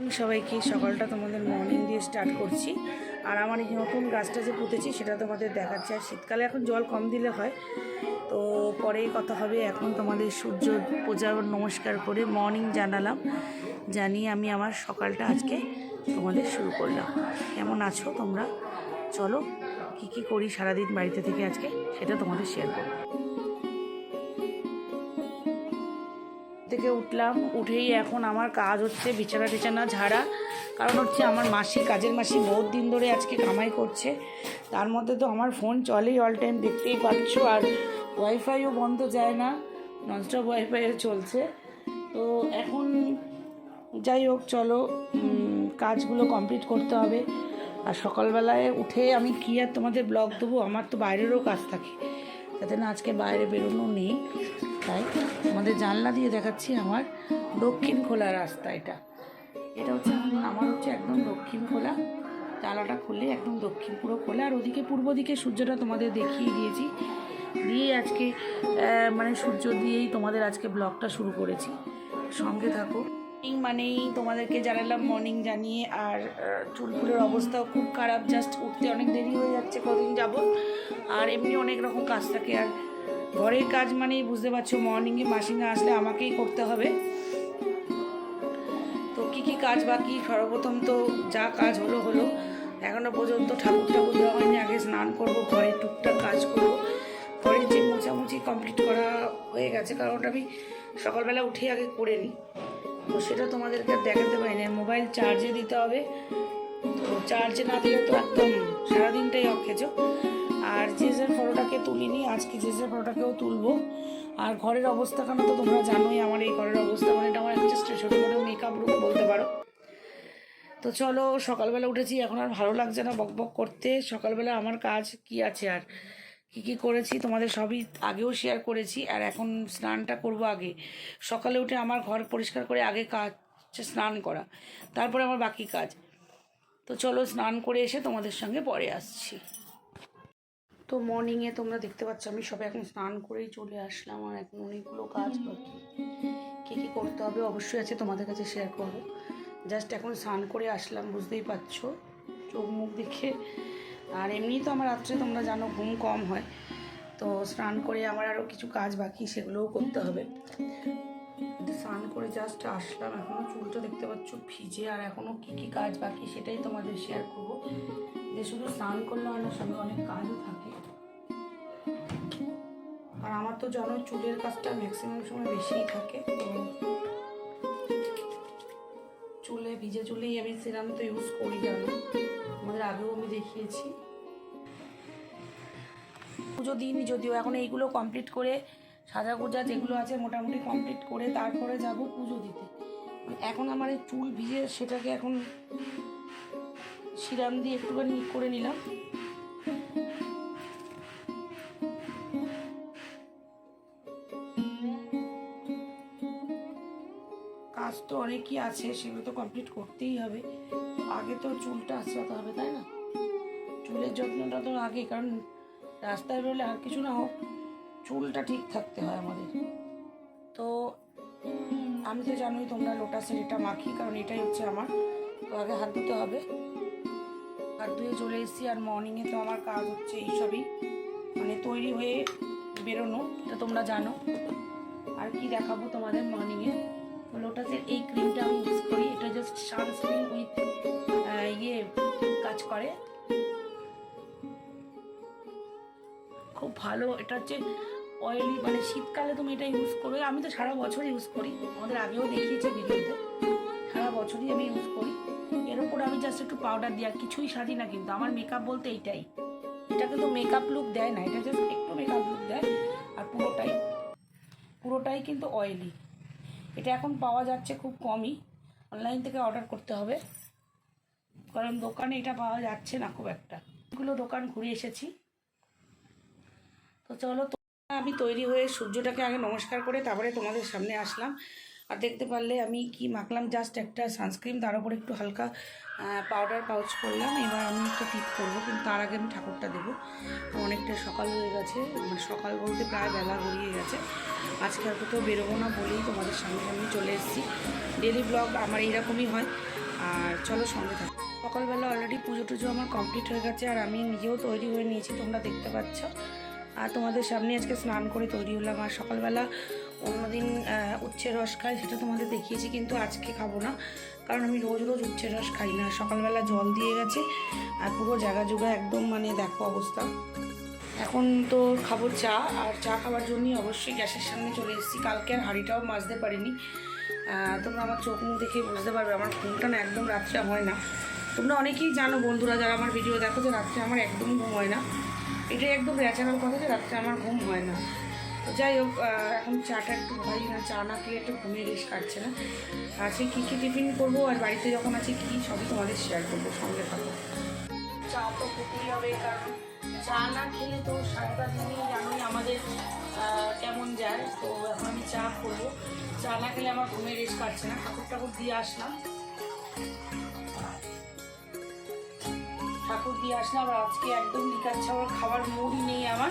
সবাইকে সকালটা তোমাদের মর্নিং দিয়ে স্টার্ট করছি। আর আমার এই নতুন গাছটা যে পুঁতেছি, সেটা তোমাদের দেখাচ্ছি। আর শীতকালে এখন জল কম দিলে হয়। তো পরে কথা হবে, এখন তোমাদের সূর্য পূজা নমস্কার করে মর্নিং জানালাম। জানিয়ে আমি আমার সকালটা আজকে তোমাদের শুরু করলাম। কেমন আছো তোমরা? চলো, কী কী করি সারাদিন বাড়িতে থেকে আজকে, সেটা তোমাদের শেয়ার করব। থেকে উঠলাম, উঠেই এখন আমার কাজ হচ্ছে বিছানা টিছানা ঝাড়া। কারণ হচ্ছে আমার মাসি, কাজের মাসি বহুত দিন ধরে আজকে কামাই করছে। তার মধ্যে তো আমার ফোন চলেই অল টাইম দেখতেই পাচ্ছ। আর ওয়াইফাইও বন্ধ যায় না ননস্টপ ওয়াইফাইও চলছে। তো এখন যাই হোক, চলো কাজগুলো কমপ্লিট করতে হবে। আর সকালবেলায় উঠে আমি কী আর তোমাদের ব্লগ দেবো? আমার তো বাইরেরও কাজ থাকে। যাতে না আজকে বাইরে বেরোনো নেই। তাই আমাদের জানলা দিয়ে দেখাচ্ছি আমার দক্ষিণ খোলা রাস্তা এটা। এটা হচ্ছে আমার- হচ্ছে একদম দক্ষিণ খোলা। জানলাটা খুললে একদম দক্ষিণ পুরো খোলা। আর ওদিকে পূর্ব দিকে সূর্যটা তোমাদের দেখিয়ে দিয়েছি। দিয়ে আজকে মানে সূর্য দিয়েই তোমাদের আজকে ব্লগটা শুরু করেছি। সঙ্গে থাকো। এই মানেই তোমাদেরকে জানালাম মর্নিং জানিয়ে। আর চুলগুলোর অবস্থাও খুব খারাপ। জাস্ট উঠতে অনেক দেরি হয়ে যাচ্ছে, কদিন যাবত আর এমনি অনেক রকম কাজ থাকে। আর ঘরের কাজ মানেই বুঝতে পারছ মর্নিংয়ে মাসিনা আসলে আমাকেই করতে হবে। তো কী কী কাজ বাকি? সর্বপ্রথম তো যা কাজ হলো হলো। এখনও পর্যন্ত ঠাকুর ঠাকুর দেওয়া হয়নি, আগে স্নান করব, ঘরে টুকটাক কাজ করব। ঘরের যে মোছামুছি কমপ্লিট করা হয়ে গেছে, কারণ ওটা আমি সকালবেলা উঠে আগে করে নিই। তো সেটা তোমাদেরকে দেখাতে পারি না মোবাইল চার্জে দিতে হবে। তো চার্জে না দিলে তো একদম সারাদিনটাই অকেজো। আর জেজের ফটোটাকে তুলিনি, আজকে জেজের ফটোটাকেও তুলবো। আর ঘরের অবস্থা কেন তো তোমরা জানোই, আমার এই ঘরের অবস্থা মানে এটা আমার জাস্ট ছোটোখাটো মেকআপ রুম বলতে পারো। তো চলো, সকালবেলা উঠেছি, এখন আর ভালো লাগছে না বক বক করতে। সকালবেলা আমার কাজ কি আছে আর? কি কি করেছি? তোমাদের সবই আগেও শেয়ার করেছি, আর এখন স্নানটা করব আগে। সকালে উঠে আমার ঘর পরিষ্কার করে আগে কাজ স্নান করা। তারপরে আমার বাকি কাজ। তো চলো, স্নান করে এসে তোমাদের সঙ্গে পরে আসছি। তো মর্নিংয়ে তোমরা দেখতে পাচ্ছ, আমি সবে এখন স্নান করেই চলে আসলাম, আর এখন অনেকগুলো কাজ বাকি। কী কী করতে হবে অবশ্যই আছে তোমাদের কাছে শেয়ার করব। জাস্ট এখন স্নান করে আসলাম, বুঝতেই পারছ, চোখ মুখ দেখে। আর এমনি তো আমার রাত্রে তোমরা জানো ঘুম কম হয়, তো স্নান করে আমার আরও কিছু কাজ বাকি, সেগুলোও করতে হবে। স্নান করে জাস্ট আসলাম এখনও চুলটা দেখতে পাচ্ছ ভিজে, আর এখনও কী কী কাজ বাকি সেটাই তোমাদের শেয়ার করব। যে শুধু স্নান করলে হয় না সঙ্গে অনেক কাজও থাকে। আর আমার তো জানো, চুলের কাজটা ম্যাক্সিমাম সময় বেশিই থাকে। চুলে, ভিজে চুলেই আমি সিরাম তো ইউজ করি জানো। আমাদের আগেও আমি দেখিয়েছি। পুজো দিইনি যদিও এখন এইগুলো কমপ্লিট করে সাজা গোজা যেগুলো আছে মোটামুটি কমপ্লিট করে তারপরে যাব পুজো দিতে। এখন আমার এই চুল ভিজে সেটাকে এখন সিরাম দিয়ে একটুখানি করে নিলাম। কাজ তো অনেকই আছে, সেগুলো তো কমপ্লিট করতেই হবে। আগে তো চুলটা আঁচড়াতে হবে, তাই না? চুলের যত্নটা তো আগে, কারণ রাস্তায় বেরোলে আর কিছু না হোক, চুলটা ঠিক থাকতে হয় আমাদের। তো আমি তো জানোই তোমরা লোটাসের এটা মাখি, কারণ এটাই হচ্ছে আমার। তো আগে হাত ধুতে হবে। হাত ধুয়ে চলে এসেছি আর মর্নিংয়ে তো আমার কাজ হচ্ছে এইসবই। মানে তৈরি হয়ে বেরোনো, এটা তোমরা জানো। আর কি দেখাবো তোমাদের মর্নিংয়ে লোটাসের এই ক্রিমটা আমি ইউজ করি, এটা জাস্ট সানস্ক্রিন উইথ ইয়ে কাজ করে। খুব ভালো, এটা হচ্ছে অয়েলি মানে শীতকালে তুমি এটা ইউজ করবে। আমি তো সারা বছর ইউজ করি, আমাদের আগেও দেখিয়েছে ভিডিওতে সারা বছরই আমি ইউজ করি। এর উপর আমি জাস্ট একটু পাউডার দিই, আর কিছুই সাজি না কিন্তু। আমার মেকআপ বলতে এইটাই। এটা কিন্তু মেকআপ লুক দেয় না, এটা জাস্ট একটু মেকআপ লুক দেয়, আর পুরোটাই। পুরোটাই কিন্তু অয়েলি এটা এখন পাওয়া যাচ্ছে খুব কমই। অনলাইন থেকে অর্ডার করতে হবে। কারণ দোকানে এটা পাওয়া যাচ্ছে না খুব একটা। এগুলো দোকান ঘুরে এসেছি। তো চলো আমি তৈরি হয়ে সূর্যটাকে আগে নমস্কার করে তারপরে তোমাদের সামনে আসলাম। আর দেখতে পারলে আমি কি মাখলাম জাস্ট একটা সানস্ক্রিন তার উপরে একটু হালকা পাউডার পাউচ করলাম। এবার আমি একটু টিপ করব, কিন্তু তার আগে আমি ঠাকুরটা দেবো। অনেকটা সকাল হয়ে গেছে মানে সকাল বলতে প্রায় বেলা গড়িয়ে গেছে। আজকে আর কোথাও বেরোবো না বলেই তোমাদের সামনে সামনে চলে এসেছি। ডেলি ব্লগ আমার এইরকমই হয়। আর চলো সঙ্গে থাকো। সকালবেলা অলরেডি পুজো টুজো আমার কমপ্লিট হয়ে গেছে, আর আমি নিজেও তৈরি হয়ে নিয়েছি, তোমরা দেখতে পাচ্ছ। আর তোমাদের সামনে আজকে স্নান করে তৈরি হলাম আর সকালবেলা অন্যদিন আহ, উচ্ছের রস খাই সেটা তোমাদের দেখিয়েছি কিন্তু আজকে খাব না কারণ আমি রোজ রোজ উচ্ছের রস খাই না। সকালবেলা জল দিয়ে গেছে আর পুরো জায়গা জোগা একদম মানে দেখো অবস্থা। এখন তো খাব চা আর চা খাওয়ার জন্যই অবশ্যই গ্যাসের সামনে চলে এসেছি। কালকে আর হাঁড়িটাও মাজতে পারিনি। তোমরা আমার চোখ মুখ দেখে বুঝতে পারবে আমার ঘুমটা না একদম রাত্রে হয় না। তোমরা অনেকেই জানো বন্ধুরা যারা আমার ভিডিও দেখো যে রাত্রে আমার একদম ঘুম হয় না। এটাই একদম ন্যাচারাল কথা যে রাত্রে আমার ঘুম হয় না। যাই হোক এখন চাটা একটু ভাই না, চা না খেলে একটু ঘুমিয়ে রেস কাটছে না। আজকে কী কী টিফিন করব আর বাড়িতে যখন আছে কী সবই তোমাদের শেয়ার করব, সঙ্গে থাকো। চা তো খেতেই হবে, কারণ চা না খেলে তো সারাটা দিনই জানোই আমাদের কেমন যায়। তো এখন আমি চা করব। চা না খেলে আমার ঘুমের রেস কাটছে না। ঠাকুর ঠাকুর দিয়ে আসলাম। ঠাকুর দিয়ে আসলাম আর আজকে একদম লিকার ছাওয়ার খাবার মুড়ি নেই আমার।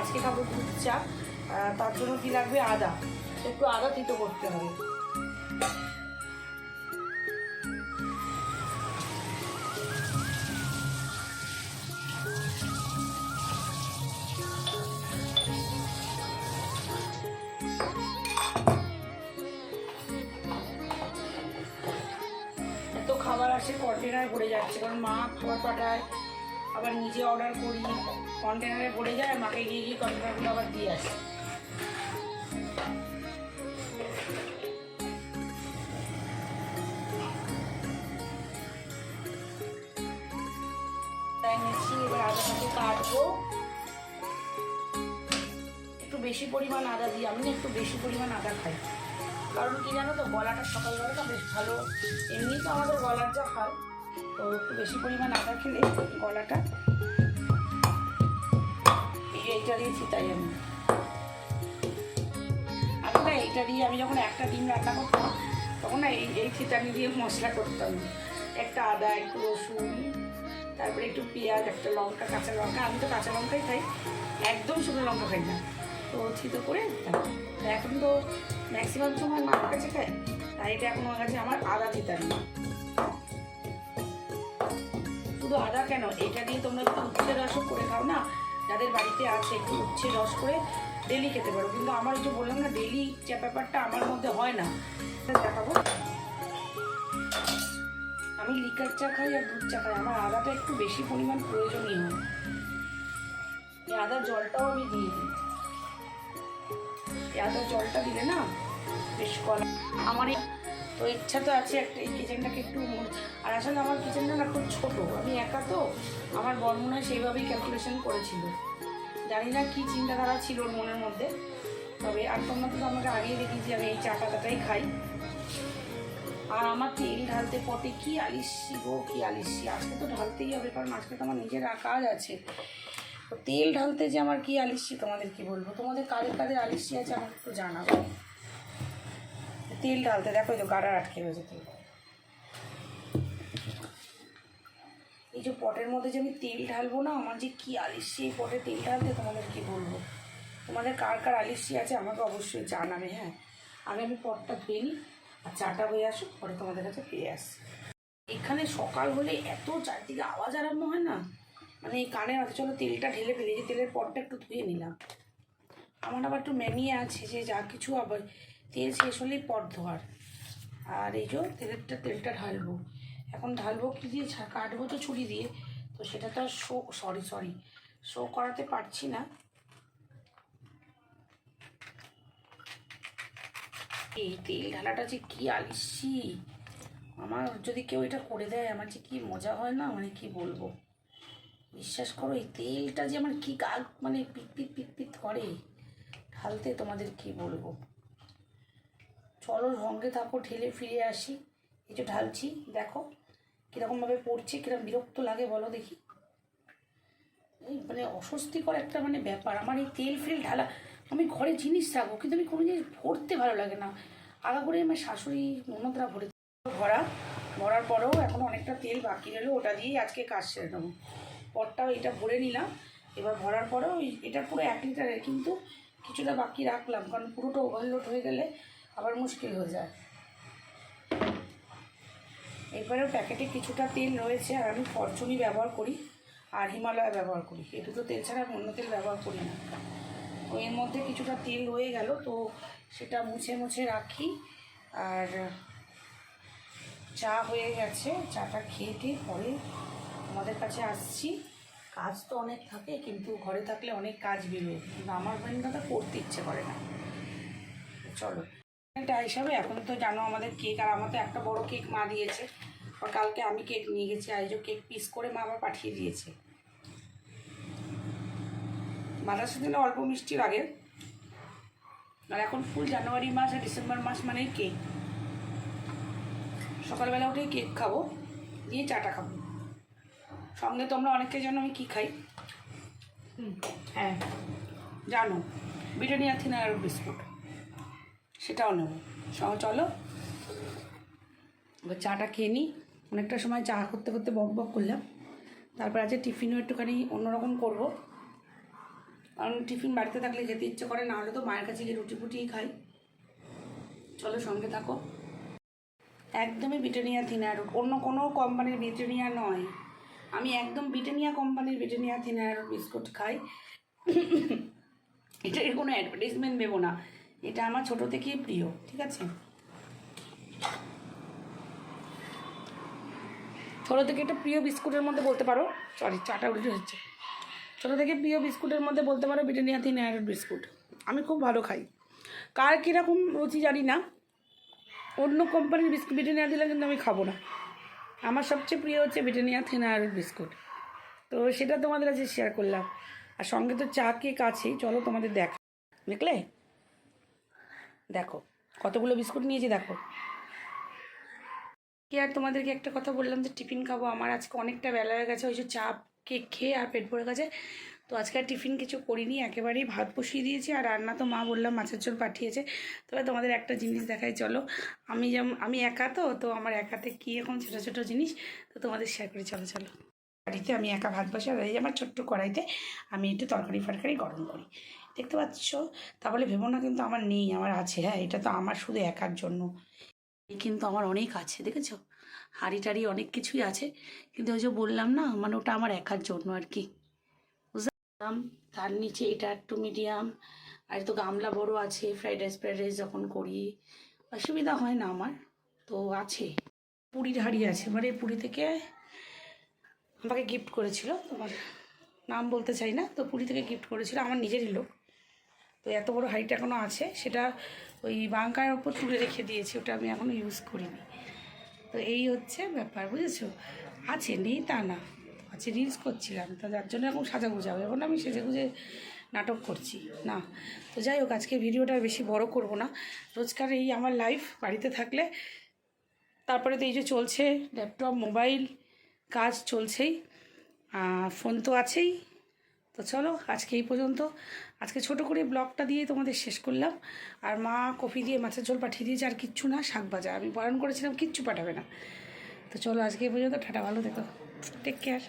আজকে খাব দুধ চা তার জন্য কী লাগবে? আদা। একটু আদা তিতো করতে হবে। কন্টেনার ভরে যাচ্ছে কারণ মা খাবার পাঠায়, আবার নিজে অর্ডার করি। কন্টেনারে ভরে যায়, মাকে গিয়ে গিয়ে কন্টেনারগুলো আবার দিয়ে আসে। এবার কাটবো। একটু বেশি পরিমাণ আদা দিই, আমি একটু বেশি পরিমাণ আদা খাই। কারণ কি জানো তো, গলাটা সকালবেলাটা বেশ ভালো। এমনি তো আমাদের গলার যা হাল তো একটু বেশি পরিমাণ আদা খেলে গলাটা এইটা দিয়ে চিতাই আমি। আমি এইটা দিয়ে আমি যখন একটা ডিম রান্না করতাম, তখন না এই এই চিতানি দিয়ে মশলা করতাম। একটা আদা, একটু রসুন, তারপরে একটু পেঁয়াজ, একটা লঙ্কা, কাঁচা লঙ্কা। আমি তো কাঁচা লঙ্কাই খাই, একদম শুকনো লঙ্কা খাই না। তো থিতো করে এখন তো ম্যাক্সিমাম সময় মার কাছে খাই তাই এটা এখন আমার কাছে আমার আদা চিতানি শুধু আদা কেন? এটা দিয়ে তোমরা একটু উচ্ছের রসও করে খাও না, যাদের বাড়িতে আছে, একটু উচ্ছের রস করে ডেলি খেতে পারো। কিন্তু আমার একটু বললাম না, ডেলি যে ব্যাপারটা আমার মধ্যে হয় না। দেখাবো। আমি লিকার চা খাই আর দুধ চা খাই। আমার আদাটা একটু বেশি পরিমাণ প্রয়োজনীয়। হয় এই আদার জলটাও আমি দিয়ে দিই। এই আদার জলটা দিলে না বেশ কলা আমার এই তো ইচ্ছা তো আছে একটা এই কিচেনটাকে একটু আর আসলে আমার কিচেনটা না খুব ছোটো, আমি একা তো, আমার বর মনে হয় সেইভাবেই ক্যালকুলেশন করেছিল। জানি না কী চিন্তাধারা ছিল ওর মনের মধ্যে, তবে আর তোমরা তো আমাকে আগেই দেখেছি আমি এই চা পাতাটাই খাই। আর আমার তেল ঢালতে পটে কি আলিসি গো, কি আলিসি আজকে তো ঢালতেই হবে, কারণ আজকে তো আমার নিজের কাজ আছে। তো তেল ঢালতে যে আমার কি আলিসি তোমাদের কি বলব? তোমাদের কাদের কাদের আলিসি আছে আমাকে একটু জানাব তেল ঢালতে, দেখো তো গাড়া আটকে রয়েছে তেল। এই যে পটের মধ্যে যে আমি তেল ঢালবো না, আমার যে কি আলিসি এই পটে তেল ঢালতে তোমাদের কি বলব? তোমাদের কার কার আলিসি আছে আমাকে অবশ্যই জানাবে হ্যাঁ। আগে আমি পটটা ধুয়ে নিই, আর চাটা হয়ে আসুক, পরে তোমাদের কাছে ফিরে আসি। এখানে সকাল হলে এত চারদিকে আওয়াজ আরম্ভ হয় না? মানে এই কানের হাতে চলো তেলটা ঢেলে ফেলে যে তেলের পটটা একটু ধুয়ে নিলাম। আমার আবার একটু ম্যানিয়ে আছে, যে যা কিছু আবার তেল শেষ হলেই পর ধোয়ার। আর এই যে তেলেরটা তেলটা ঢালবো। এখন ঢালবো কি দিয়ে? কাটবো তো ছুরি দিয়ে। তো সেটা তো আর শো সরি সরি শো করাতে পারছি না। এই তেল ঢালাটা যে কী আলিসি। আমার যদি কেউ এটা করে দেয়, আমার যে কী মজা হয় না? মানে কি বলব? বিশ্বাস করো, এই তেলটা যে আমার কী গাল মানে পিট পিট পিট করে। ঢালতে তোমাদের কি বলব? চলো সঙ্গে থাকো ঢেলে ফিরে আসি। এই যে ঢালছি, দেখো কীরকমভাবে পড়ছে কীরকম বিরক্ত লাগে বলো দেখি। এই মানে অস্বস্তিকর একটা মানে ব্যাপার। আমার এই তেল ফেল ঢালা, আমি ঘরে জিনিস রাখব, কিন্তু আমি কোনো জিনিস ভরতে ভালো লাগে না। আগা করে আমার শাশুড়ি ননদরা ভরে ভরা, ভরার পরেও এখন অনেকটা তেল বাকি রইল, ওটা দিয়েই আজকে কাজ সেরে নেব। পরটাও এটা ভরে নিলাম, এবার ভরার পরেও এটা পুরো এক লিটারের, কিন্তু কিছুটা বাকি রাখলাম, কারণ পুরোটা ওভারলোড হয়ে গেলে আবার মুশকিল হয়ে যায়। এরপরেও প্যাকেটে কিছুটা তেল রয়েছে আর আমি ফরচুনই ব্যবহার করি আর হিমালয় ব্যবহার করি। এই দুটো তেল ছাড়া আমি অন্য তেল ব্যবহার করি না। তো এর মধ্যে কিছুটা তেল রয়ে গেল, তো সেটা মুছে মুছে রাখি। আর চা হয়ে গেছে, চাটা খেয়ে টেয়ে পরে আমাদের কাছে আসছি। কাজ তো অনেক থাকে, কিন্তু ঘরে থাকলে অনেক কাজ বেরোয়। কিন্তু আমার বাড়িটা করতে ইচ্ছে করে না। চলো। এটা হিসাবে এখন তো জানো আমাদের কেক আর আমার তো একটা বড় কেক মা দিয়েছে। আর কালকে আমি কেক নিয়ে গেছি এই কেক পিস করে মা আবার পাঠিয়ে দিয়েছে। বাতাসে দিলে অল্প মিষ্টি লাগে আর এখন ফুল জানুয়ারি মাস আর ডিসেম্বর মাস মানে কেক সকালবেলা উঠে কেক খাব দিয়ে চাটা খাব। সঙ্গে তোমরা অনেকে জানো আমি কী খাই। হুম, হ্যাঁ। জানো ব্রিটানিয়া থিনার বিস্কুট। সেটাও নেব। সঙ্গে চলো। এবার চাটা খেয়ে নিই অনেকটা সময় চা করতে করতে বক বক করলাম। তারপর আজকে টিফিনও একটুখানি অন্যরকম করব। কারণ টিফিন বাড়িতে থাকলে যেতে ইচ্ছে করে, না হলে তো মায়ের কাছে গিয়ে রুটি ফুটিই খাই। চলো, সঙ্গে থাকো। একদমই ব্রিটানিয়া থিনার, অন্য কোনো কোম্পানির ব্রিটানিয়া নয়। আমি একদম ব্রিটানিয়া কোম্পানির ব্রিটানিয়া থিনার বিস্কুট খাই। এটার কোনো অ্যাডভার্টাইজমেন্ট দেবো না। এটা আমার ছোটো থেকেই প্রিয়, ঠিক আছে? ছোটো থেকে একটা প্রিয় বিস্কুটের মধ্যে বলতে পারো? সরি চাটা উল্টে হচ্ছে। ছোটো থেকে প্রিয় বিস্কুটের মধ্যে বলতে পারো ব্রিটানিয়া থিন এয়ার বিস্কুট। আমি খুব ভালো খাই। কার কীরকম রুচি জানি না। অন্য কোম্পানির বিস্কুট ব্রিটানিয়া দিলে কিন্তু আমি খাব না। আমার সবচেয়ে প্রিয় হচ্ছে ব্রিটানিয়া থিন বিস্কুট। তো সেটা তোমাদের কাছে শেয়ার করলাম। আর সঙ্গে তো চা কেক আছেই, চলো তোমাদের দেখ। দেখলে? দেখো, কতগুলো বিস্কুট নিয়েছি দেখো। কি আর তোমাদেরকে একটা কথা বললাম যে টিফিন খাব? আমার আজকে অনেকটা বেলা হয়ে গেছে, ওই যে চা কেক খেয়ে আর পেট ভরে গেছে। তো আজকে আর টিফিন কিছু করিনি, একেবারেই ভাত বসিয়ে দিয়েছি। আর রান্না তো মা বললাম মাছের ঝোল পাঠিয়েছে। তবে তোমাদের একটা জিনিস দেখাই, চলো। আমি যেমন, আমি একা তো তো আমার একাতে কী এখন ছোটো ছোটো জিনিস? তো তোমাদের শেয়ার করে, চলো চলো। বাড়িতে আমি একা ভাত বসে আর এই আমার ছোট্ট কড়াইতে আমি একটু তরকারি ফরকারি গরম করি। দেখতে পাচ্ছ? তাহলে ভেবো না কিন্তু আমার নেই, আমার আছে হ্যাঁ? এটা তো আমার শুধু একার জন্য। কিন্তু আমার অনেক আছে, দেখেছ? হাঁড়ি টাড়ি অনেক কিছুই আছে। কিন্তু ওই যে বললাম না মানে ওটা আমার একার জন্য আর কি। বুঝলাম? তার নিচে এটা একটু মিডিয়াম আর তো গামলা বড় আছে ফ্রাইড রাইস ফ্রাইড রাইস যখন করি, অসুবিধা হয় না আমার। তো আছে। পুরীর হাঁড়ি আছে মানে পুরী থেকে আমাকে গিফট করেছিল, তোমার নাম বলতে চাই না, তো পুরী থেকে গিফট করেছিল, আমার নিজেরই লোক। তো এত বড় হাইট এখনও আছে, সেটা ওই বাঙ্কার ওপর তুলে রেখে দিয়েছি, ওটা আমি এখনও ইউজ করিনি। তো এই হচ্ছে ব্যাপার, বুঝেছ? আছে, নেই তা না। আছে রিলস করছিলাম, তো যার জন্য এখন সাজা গুজাবো এখন আমি সেজে গুজে নাটক করছি, না। তো যাই হোক, আজকে ভিডিওটা বেশি বড় করব না। রোজকার এই আমার লাইফ বাড়িতে থাকলে। তারপরে তো এই যে চলছে ল্যাপটপ মোবাইল কাজ চলছেই। ফোন তো আছেই। তো চলো, আজকে এই পর্যন্ত। আজকে ছোট করে ব্লগটা দিয়ে তোমাদের শেষ করলাম। আর মা কফি দিয়ে মাছের ঝোল পাঠিয়ে দিয়েছে, আর কিচ্ছু না, শাক ভাজা। আমি বারণ করেছিলাম, কিচ্ছু পাঠাবে না। তো চলো, আজকে এই পর্যন্ত ঠাটা ভালো দেখো টেক কেয়ার